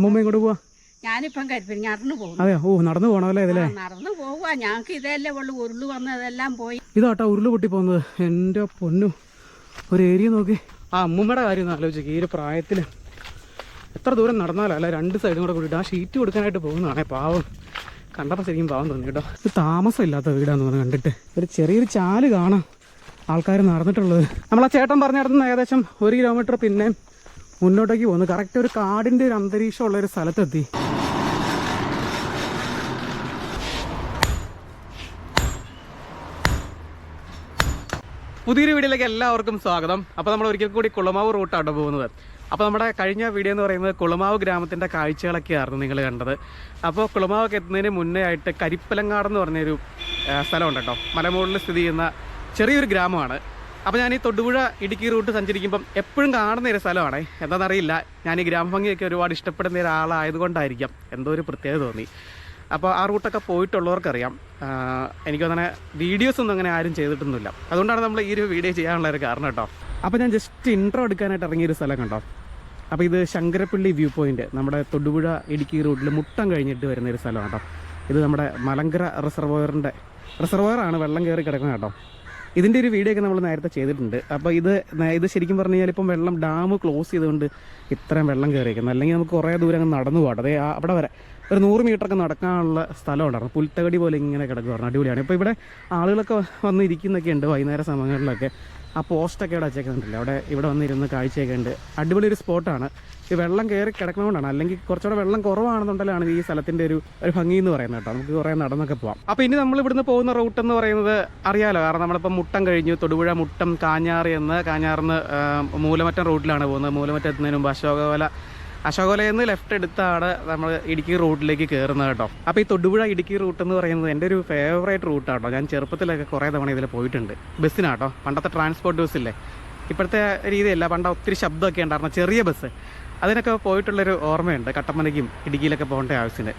അമ്മൂമ്മ ഇങ്ങോട്ട് പോവാ. ഞാനിപ്പം കരിപ്പിരിഞ്ഞാറിന് പോകും അതെ ഓ നടന്നു പോകണമല്ലേ ഇതിലെ? നടന്നു പോവുക. ഞങ്ങൾക്ക് ഇതല്ലേ ഉള്ളു. ഉരുൾ വന്ന് അതെല്ലാം പോയി. ഇതാട്ടോ ഉരുൾ പൊട്ടി പോകുന്നത് എന്റെ പൊന്നു. ഒരു ഏരിയ നോക്കി. ആ അമ്മൂമ്മയുടെ കാര്യം ഒന്ന് ആലോചിക്കുക ഈ ഒരു പ്രായത്തിൽ എത്ര ദൂരം നടന്നാലോ അല്ല രണ്ട് സൈഡും കൂടെ കൂടിയിട്ട് ആ ഷീറ്റ് കൊടുക്കാനായിട്ട് പോകുന്നതാണേ പാവം. കണ്ടപ്പോ ശരിക്കും പാവം തോന്നി കേട്ടോ. ഇത് താമസമില്ലാത്ത വീടാന്ന് പറഞ്ഞു കണ്ടിട്ട്. ഒരു ചെറിയൊരു ചാൽ കാണാം ആൾക്കാർ നടന്നിട്ടുള്ളത്. നമ്മൾ ആ ചേട്ടൻ പറഞ്ഞിടത്തുനിന്ന് ഏകദേശം ഒരു കിലോമീറ്റർ പിന്നെ മുന്നോട്ടേക്ക് പോകുന്നു. കറക്റ്റ് ഒരു കാടിന്റെ ഒരു അന്തരീക്ഷം ഉള്ള ഒരു സ്ഥലത്തെത്തി. പുതിയൊരു വീഡിയോയിലേക്ക് എല്ലാവർക്കും സ്വാഗതം. അപ്പോൾ നമ്മൾ ഒരിക്കൽ കൂടി കുളമാവ് റൂട്ടാണ് പോകുന്നത്. അപ്പോൾ നമ്മുടെ കഴിഞ്ഞ വീഡിയോ എന്ന് പറയുന്നത് കുളമാവ് ഗ്രാമത്തിന്റെ കാഴ്ചകളൊക്കെയായിരുന്നു നിങ്ങൾ കണ്ടത്. അപ്പോൾ കുളമാവൊക്കെ എത്തുന്നതിന് മുന്നേ ആയിട്ട് കരിപ്പലങ്ങാടെന്ന് പറഞ്ഞൊരു സ്ഥലമുണ്ട് കേട്ടോ. മലമുകളിൽ സ്ഥിതി ചെയ്യുന്ന ചെറിയൊരു ഗ്രാമമാണ്. അപ്പോൾ ഞാൻ ഈ തൊടുപുഴ ഇടുക്കി റൂട്ട് സഞ്ചരിക്കുമ്പം എപ്പോഴും കാണുന്ന ഒരു സ്ഥലമാണ്. എന്താണെന്നറിയില്ല. ഞാൻ ഈ ഗ്രാമഭംഗിയൊക്കെ ഒരുപാട് ഇഷ്ടപ്പെടുന്ന ഒരാളായതുകൊണ്ടായിരിക്കാം എന്തോ ഒരു പ്രത്യേകത തോന്നി. അപ്പോൾ ആ റൂട്ടൊക്കെ പോയിട്ടുള്ളവർക്കറിയാം. എനിക്കങ്ങനെ എനിക്ക് അങ്ങനെ ആരും ചെയ്തിട്ടൊന്നുമില്ല. അതുകൊണ്ടാണ് നമ്മൾ ഈ ഒരു വീഡിയോ ചെയ്യാനുള്ള ഒരു കാരണം കേട്ടോ. അപ്പോൾ ഞാൻ ജസ്റ്റ് ഇൻട്രോ എടുക്കാനായിട്ട് ഇറങ്ങിയൊരു സ്ഥലം കണ്ടോ? അപ്പോൾ ഇത് ശങ്കരപ്പള്ളി വ്യൂ പോയിന്റ് നമ്മുടെ തൊടുപുഴ ഇടുക്കി റൂട്ടിൽ മുട്ടം കഴിഞ്ഞിട്ട് വരുന്ന ഒരു സ്ഥലമാണ് കേട്ടോ. ഇത് നമ്മുടെ മലങ്കര റിസർവോയറിന്റെ റിസർവോയറാണ് വെള്ളം കയറി കിടക്കുന്നത് കേട്ടോ. ഇതിന്റെ ഒരു വീഡിയോ ഒക്കെ നമ്മൾ നേരത്തെ ചെയ്തിട്ടുണ്ട്. അപ്പോൾ ഇത് ഇത് ശരിക്കും പറഞ്ഞു കഴിഞ്ഞാൽ ഇപ്പം വെള്ളം ഡാം ക്ലോസ് ചെയ്തുകൊണ്ട് ഇത്രയും വെള്ളം കയറിയിരിക്കുന്നത് അല്ലെങ്കിൽ നമുക്ക് കുറേ ദൂരം അങ്ങ് നടന്നു പോകട്ടെ. അതേ അവിടെ വരെ ഒരു നൂറ് മീറ്ററൊക്കെ നടക്കാനുള്ള സ്ഥലം ഉണ്ടായിരുന്നു പുൽത്തകടി പോലെ ഇങ്ങനെ കിടക്കുവായിരുന്നു. അടിപൊളിയാണ്. ഇപ്പോൾ ഇവിടെ ആളുകളൊക്കെ വന്ന് ഇരിക്കുന്നൊക്കെ ഉണ്ട് വൈകുന്നേര സമയങ്ങളിലൊക്കെ. ആ പോസ്റ്റൊക്കെ ഇവിടെ വെച്ചേക്കുന്നുണ്ടല്ലോ? അവിടെ ഇവിടെ വന്നിരുന്ന് കാഴ്ചയൊക്കെ ഉണ്ട്. അടിപൊളി ഒരു സ്പോട്ടാണ് ഈ വെള്ളം കയറി കിടക്കുന്നതുകൊണ്ടാണ്. അല്ലെങ്കിൽ കുറച്ചുകൂടെ വെള്ളം കുറവാണെന്നുണ്ടെങ്കിലാണ് ഈ സ്ഥലത്തിന്റെ ഒരു ഒരു ഭംഗി എന്ന് പറയുന്നത് കേട്ടോ. നമുക്ക് കുറേ നടന്നൊക്കെ പോവാം. അപ്പോൾ ഇനി നമ്മൾ ഇവിടുന്ന് പോകുന്ന റൂട്ട് എന്ന് പറയുന്നത് അറിയാലോ? കാരണം നമ്മളിപ്പോൾ മുട്ടം കഴിഞ്ഞു. തൊടുപുഴ മുട്ടം കാഞ്ഞാറ് എന്ന് കാഞ്ഞാറിന്ന് മൂലമറ്റം റൂട്ടിലാണ് പോകുന്നത്. മൂലമറ്റം എത്തുന്നതിന് മുമ്പ് അശോകവല അശോകവലയിൽ നിന്ന് ലെഫ്റ്റ് എടുത്താണ് നമ്മൾ ഇടുക്കി റൂട്ടിലേക്ക് കയറുന്നത് കേട്ടോ. അപ്പോൾ ഈ തൊടുപുഴ ഇടുക്കി റൂട്ട് എന്ന് പറയുന്നത് എന്റെ ഒരു ഫേവറേറ്റ് റൂട്ടാട്ടോ ഞാൻ ചെറുപ്പത്തിലൊക്കെ കുറേ തവണ ഇതിൽ പോയിട്ടുണ്ട്. ബസ്സിനാട്ടോ പണ്ടത്തെ ട്രാൻസ്പോർട്ട് ബസ്സില്ലേ ഇപ്പോഴത്തെ രീതിയല്ല. പണ്ട ഒത്തിരി ശബ്ദമൊക്കെ ഉണ്ടായിരുന്നു. ചെറിയ ബസ് അതിനൊക്കെ പോയിട്ടുള്ളൊരു ഓർമ്മയുണ്ട്. കട്ടപ്പനയ്ക്കും ഇടുക്കിയിലൊക്കെ പോകേണ്ട ആവശ്യത്തിന്.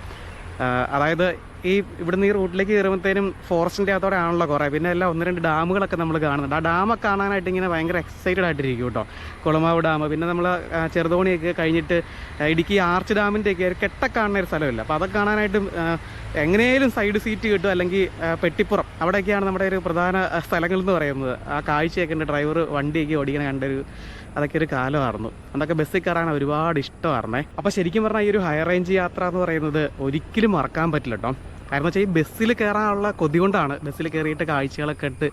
അതായത് ഈ ഇവിടുന്ന് ഈ റൂട്ടിലേക്ക് കയറുമ്പോഴത്തേനും ഫോറസ്റ്റിന്റെ അകത്തോടെ ആണല്ലോ കുറേ. പിന്നെ എല്ലാം ഒന്ന് രണ്ട് ഡാമുകളൊക്കെ നമ്മൾ കാണുന്നുണ്ട്. ആ ഡാമൊക്കെ കാണാനായിട്ട് ഇങ്ങനെ ഭയങ്കര എക്സൈറ്റഡ് ആയിട്ടിരിക്കും കേട്ടോ. കുളമാവ് ഡാം പിന്നെ നമ്മൾ ചെറുതോണിയൊക്കെ കഴിഞ്ഞിട്ട് ഇടുക്കി ആർച്ച് ഡാമിന്റെയൊക്കെ ഒരു കെട്ട കാണുന്ന ഒരു സ്ഥലമില്ല. അപ്പോൾ അതൊക്കെ കാണാനായിട്ടും എങ്ങനെയും സൈഡ് സീറ്റ് കിട്ടും. അല്ലെങ്കിൽ പെട്ടിപ്പുറം. അവിടെയൊക്കെയാണ് നമ്മുടെ ഒരു പ്രധാന സ്ഥലങ്ങൾ എന്ന് പറയുന്നത്. ആ കാഴ്ചയൊക്കെ ഉണ്ട്. ഡ്രൈവർ വണ്ടിയൊക്കെ ഓടിക്കണ കണ്ടൊരു അതൊക്കെ ഒരു കാലമായിരുന്നു. അതൊക്കെ ബസ്സിൽ കയറാൻ ഒരുപാട് ഇഷ്ടമായിരുന്നേ. അപ്പോൾ ശരിക്കും പറഞ്ഞാൽ ഈ ഒരു ഹൈ റേഞ്ച് യാത്ര എന്ന് പറയുന്നത് ഒരിക്കലും മറക്കാൻ പറ്റില്ല കേട്ടോ. കാരണം വെച്ചാൽ ഈ ബസ്സിൽ കയറാനുള്ള കൊതി കൊണ്ടാണ് ബസ്സിൽ കയറിയിട്ട് കാഴ്ചകളൊക്കെ ഇട്ട്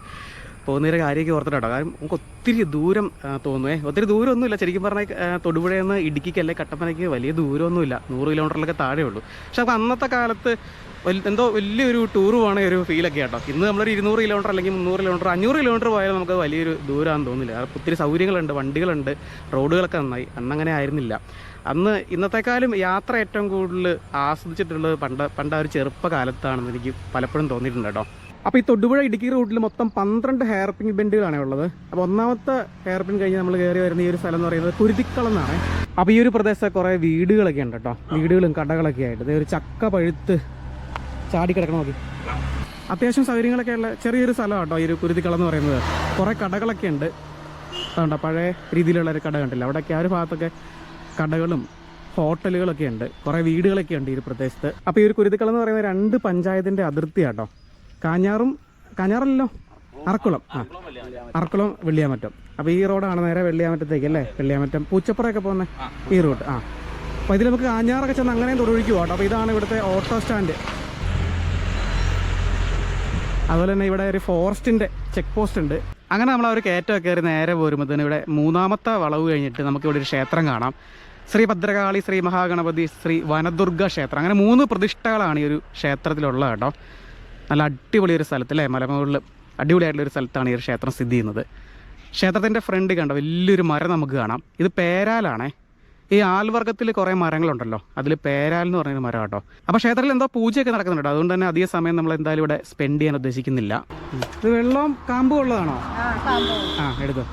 പോകുന്നൊരു കാര്യമൊക്കെ ഓർത്തിട്ടോ കാരണം നമുക്ക് ഒത്തിരി ദൂരം തോന്നുവേ. ഒത്തിരി ദൂരമൊന്നുമില്ല. ശരിക്കും പറഞ്ഞാൽ തൊടുപുഴയിൽ നിന്ന് ഇടുക്കിക്ക് അല്ലെ കട്ടപ്പനയ്ക്ക് വലിയ ദൂരമൊന്നുമില്ല. നൂറ് കിലോമീറ്ററിലൊക്കെ താഴെ ഉള്ളൂ. പക്ഷെ അപ്പോൾ അന്നത്തെ കാലത്ത് എന്തോ വലിയൊരു ടൂർ പോകണ ഒരു ഫീലൊക്കെ കേട്ടോ ഇന്ന് നമ്മളൊരു ഇരുന്നൂറ് കിലോമീറ്റർ അല്ലെങ്കിൽ മുന്നൂറ് കിലോമീറ്റർ അഞ്ഞൂറ് കിലോമീറ്റർ പോയാലും നമുക്ക് വലിയൊരു ദൂരമാണെന്ന് തോന്നുന്നില്ല. ഒത്തിരി സൗകര്യങ്ങളുണ്ട് വണ്ടികളുണ്ട് റോഡുകളൊക്കെ നന്നായി. അന്നങ്ങനെ ആയിരുന്നില്ല. അന്ന് ഇന്നത്തെക്കാളും യാത്ര ഏറ്റവും കൂടുതൽ ആസ്വദിച്ചിട്ടുള്ളത് പണ്ട് പണ്ട് ഒരു ചെറുപ്പകാലത്താണെന്ന് എനിക്ക് പലപ്പോഴും തോന്നിയിട്ടുണ്ട് കേട്ടോ. അപ്പോൾ ഈ തൊടുപുഴ ഇടുക്കി റൂട്ടിൽ മൊത്തം പന്ത്രണ്ട് ഹെയർ പിൻ ബെൻഡുകളാണ് ഉള്ളത്. അപ്പോൾ ഒന്നാമത്തെ ഹെയർ പിൻ കഴിഞ്ഞ് നമ്മൾ കയറി വരുന്ന ഈ ഒരു സ്ഥലം എന്ന് പറയുന്നത് കുരുതിക്കളം എന്നാണ്. അപ്പോൾ ഈ ഒരു പ്രദേശത്ത് കുറേ വീടുകളൊക്കെ ഉണ്ട് കേട്ടോ. വീടുകളും കടകളൊക്കെ ആയിട്ട്. ഒരു ചക്ക പഴുത്ത് ചാടി കിടക്കണം നോക്കി. അത്യാവശ്യം സൗകര്യങ്ങളൊക്കെ ഉള്ള ചെറിയൊരു സ്ഥലമാണ് കേട്ടോ ഈ ഒരു കുരുതിക്കളം എന്ന് പറയുന്നത്. കുറേ കടകളൊക്കെ ഉണ്ട്. അതുകൊണ്ടാണ് പഴയ രീതിയിലുള്ള ഒരു കട കണ്ടില്ല. അവിടെയൊക്കെ ആ ഒരു ഭാഗത്തൊക്കെ കടകളും ഹോട്ടലുകളൊക്കെ ഉണ്ട്. കുറേ വീടുകളൊക്കെ ഉണ്ട് ഈ ഒരു പ്രദേശത്ത്. അപ്പോൾ ഈ ഒരു കുരുതിക്കളം എന്ന് പറയുന്ന രണ്ട് പഞ്ചായത്തിന്റെ അതിർത്തിയാട്ടോ. കാഞ്ഞാറും കാഞ്ഞാറല്ലോ അറക്കുളം. ആ. അറക്കുളം വെള്ളിയാമറ്റം. അപ്പോൾ ഈ റോഡാണ് നേരെ വെള്ളിയാമറ്റത്തേക്ക് അല്ലേ? വെള്ളിയാമറ്റം. പൂച്ചപ്പുറയൊക്കെ പോകുന്ന? ഈ റൂട്ട് ആ. അപ്പോൾ ഇതിൽ നമുക്ക് കാഞ്ഞാറൊക്കെ ചെന്ന് അങ്ങനെ തൊഴിലിക്കും പോകട്ടോ അപ്പോൾ ഇതാണ് ഇവിടുത്തെ ഓട്ടോ സ്റ്റാൻഡ് അതുപോലെ തന്നെ ഇവിടെ ഒരു ഫോറസ്റ്റിന്റെ ചെക്ക് പോസ്റ്റ് ഉണ്ട്. അങ്ങനെ നമ്മൾ ആ ഒരു കയറ്റമൊക്കെ കയറി നേരെ പോരുമ്പോൾ തന്നെ ഇവിടെ മൂന്നാമത്തെ വളവ് കഴിഞ്ഞിട്ട് നമുക്കിവിടെ ഒരു ക്ഷേത്രം കാണാം. ശ്രീ ഭദ്രകാളി ശ്രീ മഹാഗണപതി ശ്രീ വനദുർഗ ക്ഷേത്രം. അങ്ങനെ മൂന്ന് പ്രതിഷ്ഠകളാണ് ഈ ഒരു ക്ഷേത്രത്തിലുള്ളത് കേട്ടോ. നല്ല അടിപൊളി ഒരു സ്ഥലത്ത് അല്ലേ? മലമുകളിൽ അടിപൊളിയായിട്ടുള്ള ഒരു സ്ഥലത്താണ് ഈ ഒരു ക്ഷേത്രം സ്ഥിതി ചെയ്യുന്നത്. ക്ഷേത്രത്തിന്റെ ഫ്രണ്ട് കണ്ടോ? വലിയൊരു മരം നമുക്ക് കാണാം. ഇത് പേരാലാണേ. ഈ ആൽവർഗത്തിൽ കുറേ മരങ്ങളുണ്ടല്ലോ. അതിൽ പേരാൽ എന്ന് പറയുന്ന മരം കേട്ടോ. അപ്പോൾ ക്ഷേത്രത്തിൽ എന്തോ പൂജയൊക്കെ നടക്കുന്നുണ്ട്. അതുകൊണ്ട് തന്നെ അധിക സമയം നമ്മൾ എന്തായാലും ഇവിടെ സ്പെൻഡ് ചെയ്യാൻ ഉദ്ദേശിക്കുന്നില്ല. ഇത് വെള്ളം കാമ്പുള്ളതാണോ ആ എടുത്തോ.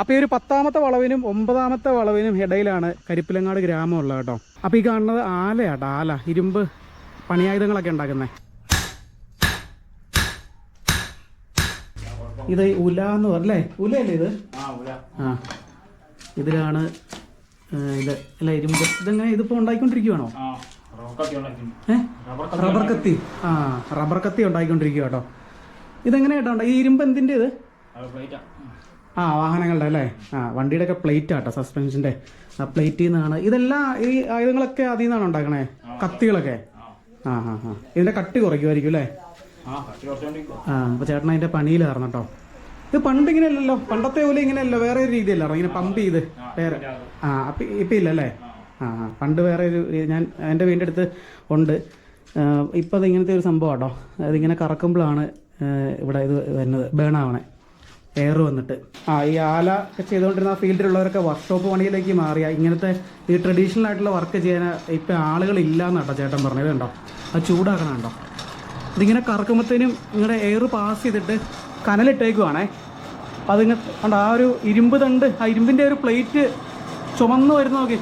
അപ്പോൾ ഈ ഒരു പത്താമത്തെ വളവിനും ഒമ്പതാമത്തെ വളവിനും ഇടയിലാണ് കരിപ്പിലങ്ങാട് ഗ്രാമം ഉള്ളത് കേട്ടോ. അപ്പോൾ ഈ കാണുന്നത് ആലയാട്ടോ ആല ഇരുമ്പ് പണിയായുധങ്ങളൊക്കെ ഉണ്ടാക്കുന്നത് ഇത് ഉല എന്ന് പറഞ്ഞല്ലേ ഉലയല്ലേ ഇത്? ആ ഇതിലാണ് ഇത് അല്ല ഇരുമ്പ്. ഇതെങ്ങനെ ഇതിപ്പോൾ ഉണ്ടാക്കിക്കൊണ്ടിരിക്കുവാണോ ഉണ്ടാക്കുന്നു ഏഹ് റബ്ബർ കത്തി ആ റബ്ബർ കത്തി ഉണ്ടാക്കിക്കൊണ്ടിരിക്കുക കേട്ടോ. ഇതെങ്ങനെ കേട്ടോ ഈ ഇരുമ്പ് എന്തിന്റെ ഇത്? ആ വാഹനങ്ങളുടെ അല്ലേ? ആ വണ്ടിയുടെ ഒക്കെ പ്ലേറ്റ് ആട്ടോ സസ്പെൻഷന്റെ ആ പ്ലേറ്റിൽ നിന്നാണ്. ഇതെല്ലാം ഈ ആയുധങ്ങളൊക്കെ അതിൽ നിന്നാണ് ഉണ്ടാക്കണേ? കത്തികളൊക്കെ? ആ. ആ ആ ഇതിന്റെ കട്ടി കുറയ്ക്കുമായിരിക്കും അല്ലേ? ആ അപ്പൊ ചേട്ടൻ അതിന്റെ പണിയിലായിരുന്നു കേട്ടോ. ഇത് പണ്ട് ഇങ്ങനെയല്ലല്ലോ. പണ്ടത്തെ പോലെ ഇങ്ങനെയല്ലോ. വേറെ ഒരു രീതിയല്ലോ. ഇങ്ങനെ പമ്പ് ചെയ്ത് വേറെ. ആ അപ്പം ഇപ്പം ഇല്ലല്ലേ ആ. ആ പണ്ട് വേറെ ഒരു ഞാൻ എന്റെ വീടിന്റെ അടുത്ത് ഉണ്ട്. ഇപ്പം അത് ഇങ്ങനത്തെ ഒരു സംഭവം കേട്ടോ അതിങ്ങനെ കറക്കുമ്പോഴാണ് ഇവിടെ ഇത് വരുന്നത്. ബേൺ ആവണേ. എയർ വന്നിട്ട്. ആ ഈ ആല ഒക്കെ ചെയ്തുകൊണ്ടിരുന്ന ഫീൽഡിലുള്ളവരൊക്കെ വർക്ക്ഷോപ്പ് പണിയിലേക്ക് മാറിയ. ഇങ്ങനത്തെ ഈ ട്രഡീഷണൽ ആയിട്ടുള്ള വർക്ക് ചെയ്യാൻ ഇപ്പം ആളുകളില്ല എന്നാട്ടോ ചേട്ടൻ പറഞ്ഞത് കണ്ടോ? അത് ചൂടാക്കണം കണ്ടോ ഇതിങ്ങനെ കറക്കുമ്പോഴത്തേനും ഇങ്ങനെ എയർ പാസ് ചെയ്തിട്ട് കനലിട്ടേക്കുവാണേ. അപ്പം അതിങ്ങനെ കണ്ടോ ആ ഒരു ഇരുമ്പ് തണ്ട് ആ ഇരുമ്പിന്റെ ഒരു പ്ലേറ്റ് ചുമന്നു വരുന്ന നോക്കി.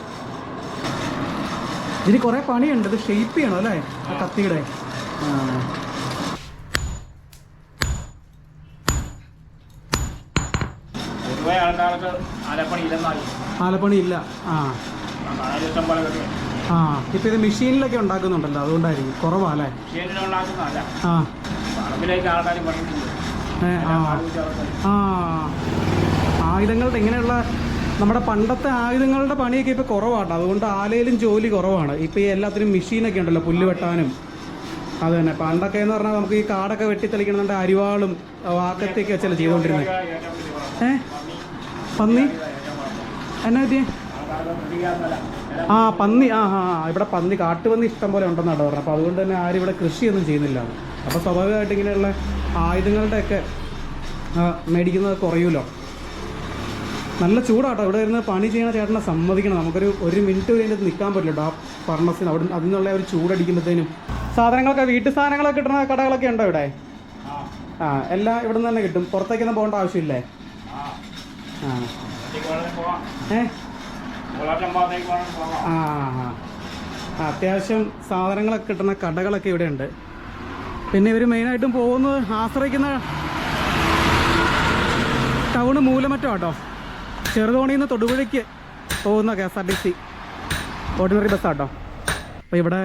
ഇതിന് കുറേ പണിയുണ്ട് ഇത് ഷെയ്പ്പ് ചെയ്യണം അല്ലേ? ആ കത്തിയുടെ. ആ. ആൾക്കാർക്ക് ആലപ്പണി ഇല്ലെന്നായി ആലപ്പണി ഇല്ല ആ ആ. ഇപ്പം ഇത് മെഷീനിലൊക്കെ ഉണ്ടാക്കുന്നുണ്ടല്ലോ അതുകൊണ്ടായിരിക്കും. കുറവാ അല്ലേ ആ. പറമ്പിലേക്ക് ആൾക്കാർ ആയുധങ്ങളുടെ ഇങ്ങനെയുള്ള നമ്മുടെ പണ്ടത്തെ ആയുധങ്ങളുടെ പണിയൊക്കെ ഇപ്പോൾ കുറവാണ് അതുകൊണ്ട് ആലയിലും ജോലി കുറവാണ്. ഇപ്പോൾ ഈ എല്ലാത്തിനും മെഷീനൊക്കെ ഉണ്ടല്ലോ പുല്ല് വെട്ടാനും. അത് തന്നെ. പണ്ടൊക്കെ എന്ന് പറഞ്ഞാൽ നമുക്ക് ഈ കാടൊക്കെ വെട്ടിത്തെളിക്കണമെന്നുണ്ട് അരിവാളും വാക്കത്തൊക്കെ വെച്ചല്ലേ ചെയ്തുകൊണ്ടിരുന്നത് ഏ? പന്നി? എന്നാ പറ്റിയേ ആ പന്നി. ആ ആ ഇവിടെ പന്നി കാട്ടുപന്നി ഇഷ്ടം പോലെ ഉണ്ടെന്നാണ് പറഞ്ഞത്. അപ്പോൾ അതുകൊണ്ട് തന്നെ ആരും ഇവിടെ കൃഷിയൊന്നും ചെയ്യുന്നില്ല. അപ്പോൾ സ്വാഭാവികമായിട്ട് ഇങ്ങനെയുള്ള ആയുധങ്ങളുടെയൊക്കെ മേടിക്കുന്നത് കുറയുമല്ലോ നല്ല ചൂടാട്ടോ. ഇവിടെ വരുന്ന പണി ചെയ്യണ ചേട്ടനെ സമ്മതിക്കണം. നമുക്കൊരു ഒരു മിനിറ്റ് വരെ നിൽക്കാൻ പറ്റില്ല ആ ഫർണസിന്. അവിടെ അതിൽ നിന്നുള്ള ഒരു ചൂടടിക്കുമ്പോഴത്തേനും. സാധനങ്ങളൊക്കെ വീട്ടു സാധനങ്ങളൊക്കെ കിട്ടുന്ന കടകളൊക്കെ ഉണ്ടോ ഇവിടെ? ആ എല്ലാം ഇവിടെ നിന്ന് തന്നെ കിട്ടും. പുറത്തേക്കൊന്നും പോകേണ്ട ആവശ്യമില്ലേ? ആ. അത്യാവശ്യം സാധനങ്ങളൊക്കെ കിട്ടുന്ന കടകളൊക്കെ ഇവിടെ ഉണ്ട് പിന്നെ ഇവർ മെയിനായിട്ടും പോകുന്നത് ആശ്രയിക്കുന്ന ടൗണ് മൂലമറ്റം കേട്ടോ ചെറുതോണിയിൽ നിന്ന് തൊടുപുഴയ്ക്ക് പോകുന്ന K S R T C ordinary ബസ്സാട്ടോ. അപ്പോൾ ഇവിടെ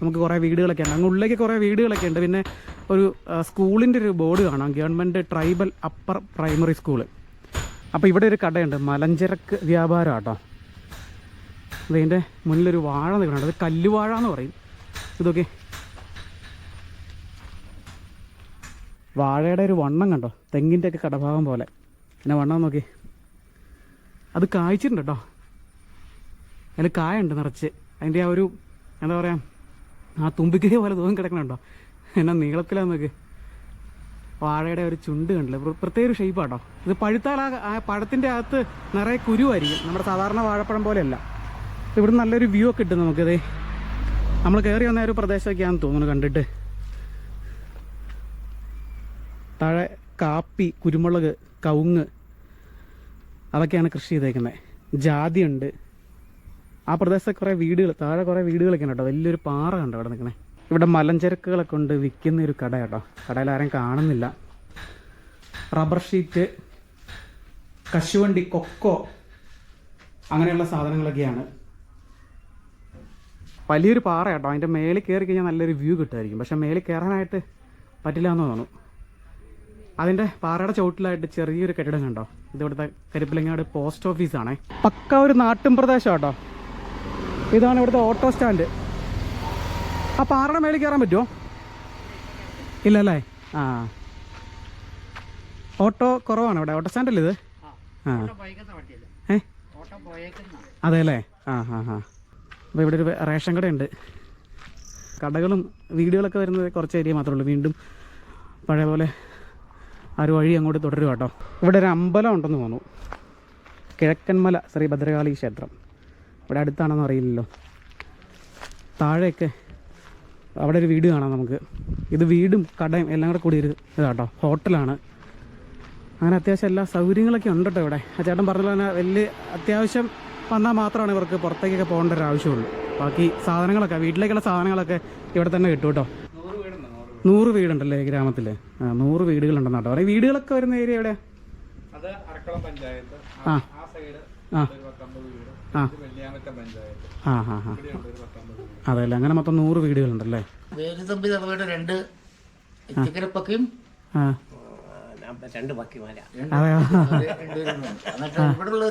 നമുക്ക് കുറേ വീടുകളൊക്കെ ഉണ്ട്. അങ്ങ് ഉള്ളിലേക്ക് കുറേ വീടുകളൊക്കെ ഉണ്ട്. പിന്നെ ഒരു സ്കൂളിന്റെ ഒരു ബോർഡ് കാണാം. Government tribal upper primary school. അപ്പോൾ ഇവിടെ ഒരു കടയുണ്ട്. മലഞ്ചരക്ക് വ്യാപാരം കേട്ടോ അതിന്റെ മുന്നിലൊരു വാഴ നിൽക്കുന്നുണ്ട് അത് കല്ലുവാഴ എന്ന് പറയും. ഇതൊക്കെ. വാഴയുടെ ഒരു വണ്ണം കണ്ടോ? തെങ്ങിന്റെ ഒക്കെ കടഭാഗം പോലെ. പിന്നെ വണ്ണം നോക്കി. അത് കായ്ച്ചിട്ടുണ്ട് കേട്ടോ അതിൽ കായുണ്ട് നിറച്ച്. അതിന്റെ ആ ഒരു എന്താ പറയുക ആ തുമ്പിക്കൈ പോലെ തൂങ്ങി കിടക്കണുണ്ടോ എന്നാ നീളത്തിലാന്ന് നോക്ക്. വാഴയുടെ ഒരു ചുണ്ട് കണ്ടില്ല? പ്ര- പ്രത്യേക ഒരു ഷേപ്പാട്ടോ ഇത് പഴുത്താൽ ആ പഴത്തിന്റെ അകത്ത് നിറയെ കുരുവായിരിക്കും. നമ്മുടെ സാധാരണ വാഴപ്പഴം പോലെയല്ല. ഇവിടെ നല്ലൊരു വ്യൂ ഒക്കെ കിട്ടും നമുക്കിത് നമ്മൾ കയറി വന്ന ഒരു പ്രദേശമൊക്കെയാണെന്ന് തോന്നുന്നു കണ്ടിട്ട്. താഴെ കാപ്പി കുരുമുളക് കവുങ്ങ് അതൊക്കെയാണ് കൃഷി ചെയ്തേക്കുന്നത് ജാതിയുണ്ട്. ആ പ്രദേശത്ത് കുറേ വീടുകൾ താഴെ കുറേ വീടുകളൊക്കെ ഉണ്ട് കേട്ടോ. വലിയൊരു പാറ കണ്ടോ അവിടെ നിൽക്കണേ ഇവിടെ മലഞ്ചരക്കുകളൊക്കെ ഉണ്ട് വിൽക്കുന്ന ഒരു കട കേട്ടോ. കടയിൽ ആരും കാണുന്നില്ല. റബ്ബർ ഷീറ്റ് കശുവണ്ടി കൊക്കോ അങ്ങനെയുള്ള സാധനങ്ങളൊക്കെയാണ്. വലിയൊരു പാറ കേട്ടോ. അതിന്റെ മേളിൽ കയറി കഴിഞ്ഞാൽ നല്ലൊരു വ്യൂ കിട്ടുമായിരിക്കും. പക്ഷേ മേളിൽ കയറാനായിട്ട് പറ്റില്ല എന്ന് തോന്നുന്നു. അതിന്റെ പാറയുടെ ചുവട്ടിലായിട്ട് ചെറിയൊരു കെട്ടിടം കണ്ടോ? ഇത് ഇവിടുത്തെ കരിപ്പിലങ്ങാട് പോസ്റ്റ് ഓഫീസാണേ. പക്ക ഒരു നാട്ടും പ്രദേശം കേട്ടോ. ഇതാണ് ഇവിടുത്തെ ഓട്ടോ സ്റ്റാൻഡ്. ആ പാറയുടെ മേളിൽ കയറാൻ പറ്റുമോ ഇല്ലല്ലേ? ആ. ഓട്ടോ കുറവാണ് ഇവിടെ. ഓട്ടോ സ്റ്റാൻഡല്ലേ ഇത്? ആ. ഏ? അതെ അല്ലേ? ആ ആ ആ. അപ്പോൾ ഇവിടെ ഒരു റേഷൻ കടയുണ്ട് കടകളും വീടുകളൊക്കെ വരുന്നത് കുറച്ച് ഏരിയ മാത്രമേ ഉള്ളൂ. വീണ്ടും പഴയ പോലെ ആ ഒരു വഴി അങ്ങോട്ട് തുടരുക കേട്ടോ. ഇവിടെ ഒരു അമ്പലം ഉണ്ടെന്ന് തോന്നുന്നു. കിഴക്കൻമല ശ്രീ ഭദ്രകാളി ക്ഷേത്രം. ഇവിടെ അടുത്താണെന്ന് അറിയില്ലല്ലോ. താഴെയൊക്കെ അവിടെ ഒരു വീട് കാണാം നമുക്ക്. ഇത് വീടും കടയും എല്ലാം കൂടെ കൂടി ഒരു ഇതാട്ടോ ഹോട്ടലാണ്. അങ്ങനെ അത്യാവശ്യം എല്ലാ സൗകര്യങ്ങളൊക്കെ ഉണ്ട് കേട്ടോ ഇവിടെ. ആ ചേട്ടൻ പറഞ്ഞ തന്നെ വലിയ അത്യാവശ്യം വന്നാൽ മാത്രമാണ് ഇവർക്ക് പുറത്തേക്കൊക്കെ പോകേണ്ട ഒരു ആവശ്യമുള്ളൂ. ബാക്കി സാധനങ്ങളൊക്കെ വീട്ടിലേക്കുള്ള സാധനങ്ങളൊക്കെ ഇവിടെ തന്നെ കിട്ടും കേട്ടോ. നൂറ് വീടുണ്ടല്ലേ ഈ ഗ്രാമത്തിൽ ആ നൂറ് വീടുകളുണ്ടെന്ന് കേട്ടോ. ഈ വീടുകളൊക്കെ വരുന്ന ഏരിയ എവിടെ ആ ആ. ആ ആ അങ്ങനെ മൊത്തം നൂറ് വീടുകളുണ്ടല്ലേ? തറവയുടെ രണ്ട് ചിക്കരപ്പക്കയും രണ്ട് പക്കിമാല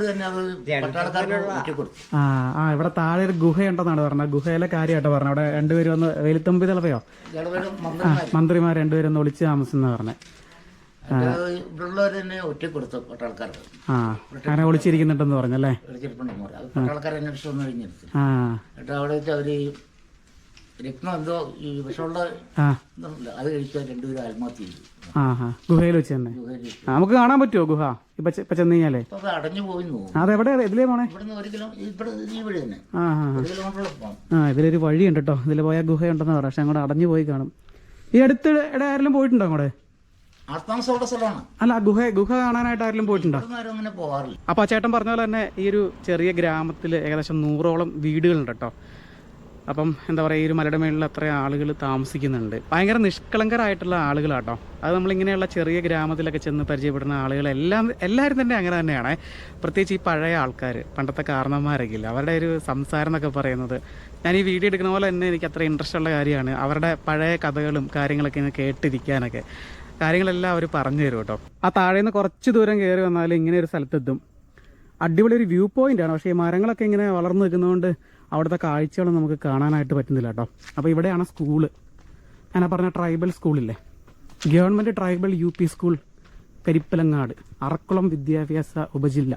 തന്നെ അത് പട്ടാളക്കാരന് കൊടുത്തു. ആ ആ ഇവിടെ താഴെ ഒരു ഗുഹയുണ്ടെന്നാണ് പറഞ്ഞത്. ഗുഹയിലെ കാര്യമായിട്ട് പറഞ്ഞത്. അവിടെ രണ്ടുപേരും ഒന്ന് വെലുത്തമ്പി തിളപ്പയോ മന്ത്രിമാർ രണ്ടുപേരും ഒന്ന് ഒളിച്ച് എന്ന് പറഞ്ഞത്. ഇവിടെ ഉള്ളവർ തന്നെ ഒറ്റക്കൊടുത്തു പട്ടാളക്കാർക്ക്. ആ അങ്ങനെ ഒളിച്ചിരിക്കുന്നുണ്ടെന്ന് പറഞ്ഞല്ലേ? വിളിച്ചിരിപ്പുണ്ടെന്ന് പറയും അത് പട്ടാളക്കാർ അന്വേഷിച്ച് വന്നു കഴിഞ്ഞിരുന്നു. ആ. എന്നിട്ട് അവിടെ വെച്ച് അവർ രക്തം എന്തോ ഈ വിഷമുള്ള ആ. ഇതുണ്ടല്ലോ, അത് കഴിച്ച രണ്ടുപേരും ആത്മഹത്യ ചെയ്തു. ആ ആ. ഗുഹയിൽ വെച്ച് തന്നെ. ഗുഹയിൽ ആ, നമുക്ക് കാണാൻ പറ്റുമോ ഗുഹ? ഇപ്പൊ ചെ- ഇപ്പൊ ചെന്ന് കഴിഞ്ഞാലേ? അത് അടഞ്ഞു പോയി എന്ന് തോന്നുന്നു അതെവിടെ ഇതിലേ പോണേ? ഇവിടുന്ന് ഒരു കിലോ ഇവിടെ ഈ വഴി തന്നെ. ആ ആ ഒരു കിലോമീറ്ററോളം പോകാം ആ ഇതിലൊരു വഴിയുണ്ട് കേട്ടോ. ഇതിൽ പോയാൽ ഗുഹയുണ്ടെന്ന് പറയാം പക്ഷെ അങ്ങോട്ട് അടഞ്ഞു പോയി കാണും. ഈ അടുത്ത് ഇടയാരെല്ലാം ആരെങ്കിലും പോയിട്ടുണ്ടോ അങ്ങോട്ട്? ആത്മാംസമുള്ള സ്ഥലമാണ്. അല്ല ഗുഹ ഗുഹ കാണാനായിട്ട് ആരെങ്കിലും പോയിട്ടുണ്ടോ? ആരും അങ്ങനെ പോകാറില്ല അപ്പോൾ ആ ചേട്ടൻ പറഞ്ഞ പോലെ തന്നെ ഈ ഒരു ചെറിയ ഗ്രാമത്തിൽ ഏകദേശം നൂറോളം വീടുകളുണ്ട് കേട്ടോ അപ്പം എന്താ പറയുക ഈ ഒരു മലയുടെ മേളിൽ അത്രയും ആളുകൾ താമസിക്കുന്നുണ്ട്. ഭയങ്കര നിഷ്കളങ്കരായിട്ടുള്ള ആളുകളാട്ടോ അത് നമ്മളിങ്ങനെയുള്ള ചെറിയ ഗ്രാമത്തിലൊക്കെ ചെന്ന് പരിചയപ്പെടുന്ന ആളുകളെല്ലാം എല്ലാവരും തന്നെ അങ്ങനെ തന്നെയാണ്. പ്രത്യേകിച്ച് ഈ പഴയ ആൾക്കാർ പണ്ടത്തെ കാരണന്മാരൊക്കെ ഇല്ല അവരുടെ ഒരു സംസാരം എന്നൊക്കെ പറയുന്നത്. ഞാൻ ഈ വീഡിയോ എടുക്കുന്ന പോലെ തന്നെ എനിക്ക് അത്ര ഇൻട്രസ്റ്റ് ഉള്ള കാര്യമാണ്. അവരുടെ പഴയ കഥകളും കാര്യങ്ങളൊക്കെ ഇങ്ങനെ കേട്ടിരിക്കാനൊക്കെ. കാര്യങ്ങളെല്ലാം അവർ പറഞ്ഞു തരും കേട്ടോ. ആ താഴെ നിന്ന് കുറച്ച് ദൂരം കയറി വന്നാൽ ഇങ്ങനെ ഒരു സ്ഥലത്തെത്തും അടിപൊളി ഒരു വ്യൂ പോയിന്റ് ആണ്. പക്ഷേ ഈ മരങ്ങളൊക്കെ ഇങ്ങനെ വളർന്നു നിൽക്കുന്നതുകൊണ്ട് അവിടുത്തെ കാഴ്ചകളും നമുക്ക് കാണാനായിട്ട് പറ്റുന്നില്ല കേട്ടോ. അപ്പോൾ ഇവിടെയാണ് സ്കൂൾ ഞാൻ പറഞ്ഞ tribal സ്കൂളില്ലേ government tribal U P school Karippalangad Arakkulam വിദ്യാഭ്യാസ ഉപജില്ല.